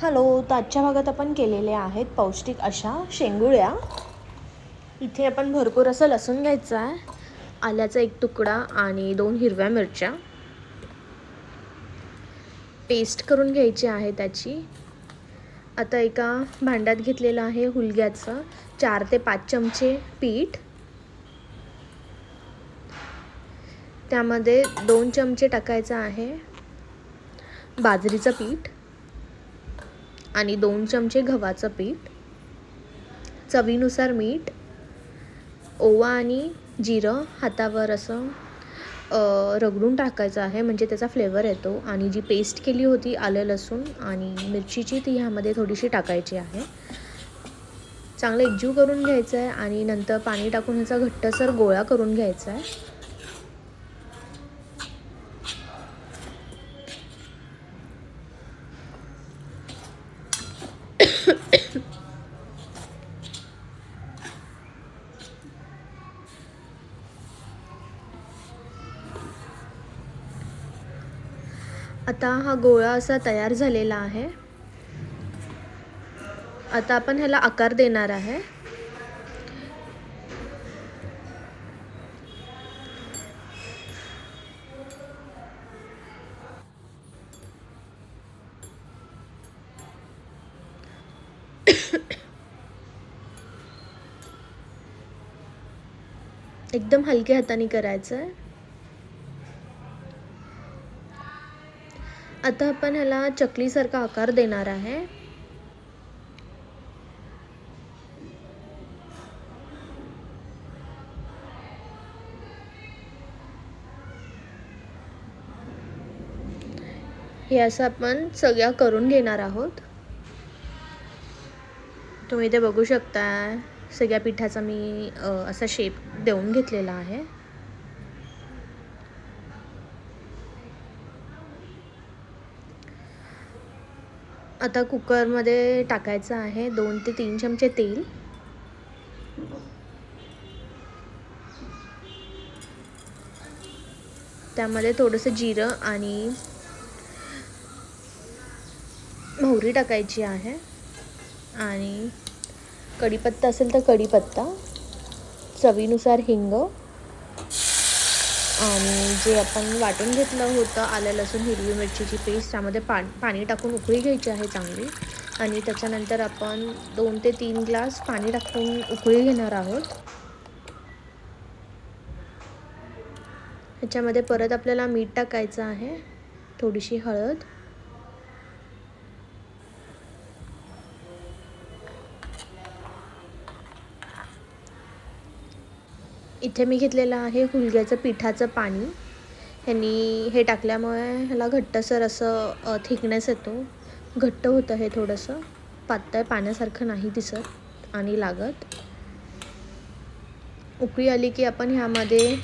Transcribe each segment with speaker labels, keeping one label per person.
Speaker 1: Hello तर आजच्या भागात आपण केलेल्या आहेत पौष्टिक अशा शेंगुळ्या. इथे आपण भरपूर असं लसूण घ्यायचं आहे. आल्याचा एक तुकडा आणि दोन हिरव्या मिरच्या. पेस्ट करून घ्यायची आहे त्याची. आता एका भांड्यात घेतलेलं आहे हुलग्याचं चार ते पाच चमचे पीठ. त्यामध्ये दोन चमचे टाकायचं आहे बाजरीचं पीठ. आणि दोन चमचे गव्हाचं पीठ चवीनुसार मीठ ओवा आणि जिरं हातावर असं रगडून टाकायचं आहे. म्हणजे त्याचा फ्लेवर येतो. आणि जी पेस्ट केली होती आलं लसूण आणि मिरचीची ती ह्यामध्ये थोडीशी टाकायची आहे. चांगलं एकजीव करून घ्यायचं आहे आणि नंतर पाणी टाकून ह्याचा घट्टसर गोळा करून घ्यायचा आहे आता हा गोळा असा तयार झालेला आहे. आता आपण ह्याला आकार देणार आहे. एकदम हलक्या हाताने करायचं आहे. आता आपण ह्याला चकलीसारखा आकार देणार आहे. हे असं आपण सगळ्या करून घेणार आहोत. तुम्ही इथे बघू शकता सगळ्या पिठाचा मी असा शेप देऊन घेतलेला आहे. आता कुकरमध्ये टाकायचं आहे दोन ते तीन चमचे तेल. त्यामध्ये थोडंसं जिरं आणि मोहरी टाकायची आहे आणि कढीपत्ता असेल तर कढीपत्ता चवीनुसार हिंग आणि जे आपण वाटून घेतलं होतं आलं लसूण हिरवी मिरचीची पेस्ट त्यामध्ये पा पाणी टाकून उकळी घ्यायची आहे चांगली. आणि त्याच्यानंतर आपण दोन ते तीन ग्लास पाणी टाकून उकळी घेणार आहोत. ह्याच्यामध्ये परत आपल्याला मीठ टाकायचं आहे थोडीशी हळद. इथे मी घेतलेलं आहे हुलग्याचं पिठाचं पाणी. ह्यांनी हे टाकल्यामुळे ह्याला घट्टसर असं थिकनेस येतो. घट्ट होतं हे थोडंसं. पातळ पाण्यासारखं नाही दिसत आणि लागत. उकळी आली की आपण ह्यामध्ये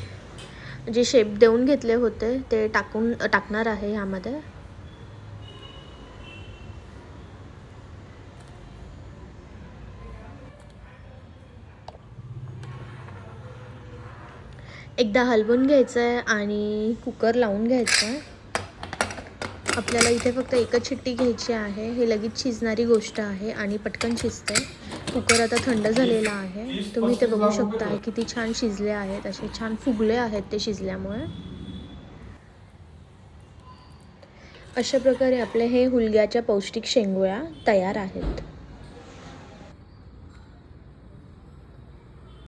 Speaker 1: जे शेप देऊन घेतले होते ते टाकून टाकणार आहे ह्यामध्ये. एकदा हलवून घ्यायचं आहे आणि कुकर लावून घ्यायचं आहे आपल्याला इथे फक्त एकच छिट्टी घ्यायची आहे. हे लगेच शिजणारी गोष्ट आहे आणि पटकन शिजते. कुकर आता थंड झालेला आहे. तुम्ही इथे बघू शकता किती छान शिजले आहेत. असे छान फुगले आहेत ते शिजल्यामुळे. अशा प्रकारे आपले हे हुलग्याच्या पौष्टिक शेंगोळ्या तयार आहेत.